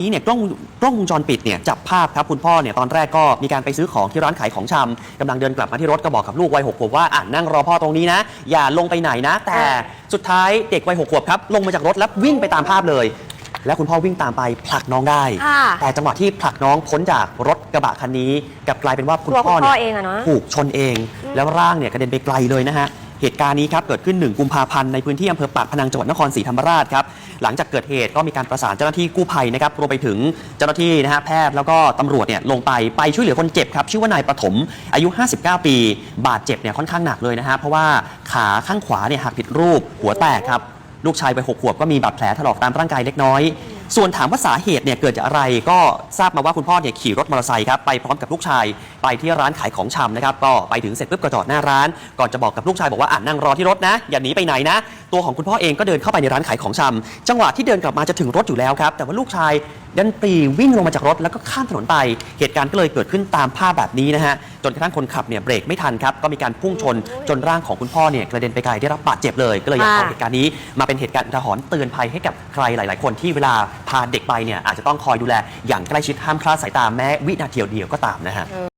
นี้เนี่ยกล้องกล้องวงจรปิดเนี่ยจับภาพครับคุณพ่อเนี่ยตอนแรกก็มีการไปซื้อของที่ร้านขายของชำกำลังเดินกลับมาที่รถก็บอกกับลูกวัยหกขวบว่าอ่านั่งรอพ่อตรงนี้นะ อย่าลงไปไหนนะ แต่สุดท้ายเด็กวัยหกขวบครับลงมาจากรถแล้ววิ่งไปตามภาพเลย แล้วคุณพ่อวิ่งตามไปผลักน้องได้ค่ะแต่จังหวะที่ผลักน้องพ้นจากรถกระบะคันนี้กลับกลายเป็นว่าคุณตัวพ่อคุณพ่เนี่อยเองอะเนาะถูกชนเอง แล้วร่างเนี่ยกระเด็นไปไกลเลยนะฮะ เหตุการณ์นี้ครับเกิดขึ้น 1 กุมภาพันธ์ในพื้นที่อำเภอปากพนังจังหวัดนครศรีธรรมราชครับหลังจากเกิดเหตุก็มีการประสานเจ้าหน้าที่กู้ภัยนะครับรวมไปถึงเจ้าหน้าที่นะฮะแพทย์แล้วก็ตำรวจเนี่ยลงไปไปช่วยเหลือคนเจ็บครับชื่อว่านายประถมอายุ 59 ปี บาดเจ็บเนี่ยค่อนข้างหนักเลยนะฮะเพราะว่าขาข้างขวาเนี่ยหักผิดรูปหัวแตกครับลูกชายวัยหกขวบก็มีบาดแผลถลอกตามร่างกายเล็กน้อย ส่วนถามว่าสาเหตุเนี่ยเกิดจากอะไรก็ทราบมาว่าคุณพ่อเนี่ยขี่รถมอเตอร์ไซค์ครับไปพร้อมกับลูกชาย ไปที่ร้านขายของชำนะครับก็ไปถึงเสร็จปุ๊บก็จอดหน้าร้าน ก่อนจะบอกกับลูกชายบอกว่าอะนั่งรอที่รถนะอย่าหนีไปไหนนะ ตัวของคุณพ่อเองก็เดินเข้าไปในร้านขายของชำจังหวะที่เดินกลับมาจะถึงรถอยู่แล้วครับ แต่ว่าลูกชายดันปรีวิ่งลงมาจากรถแล้วก็ข้ามถนนไป เหตุการณ์ก็เลยเกิดขึ้นตามภาพแบบนี้นะฮะ จนกระทั่งคนขับเนี่ยเบรกไม่ทันครับ ก็มีการพุ่งชนจนร่างของคุณพ่อเนี่ยกระเด็นไปไกลได้รับบาดเจ็บเลย ก็เลยอยากเอาเหตุการณ์นี้มาเป็นเหตุการณ์อุทาหรณ์เตือนภัยให้กับใครหลาย ๆ คนที่เวลาพาเด็กไปเนี่ยอาจจะต้องคอยดูแลอย่างใกล้ชิดห้ามคลาดสายตาแม้วินาทีเดียวก็ตามนะฮะ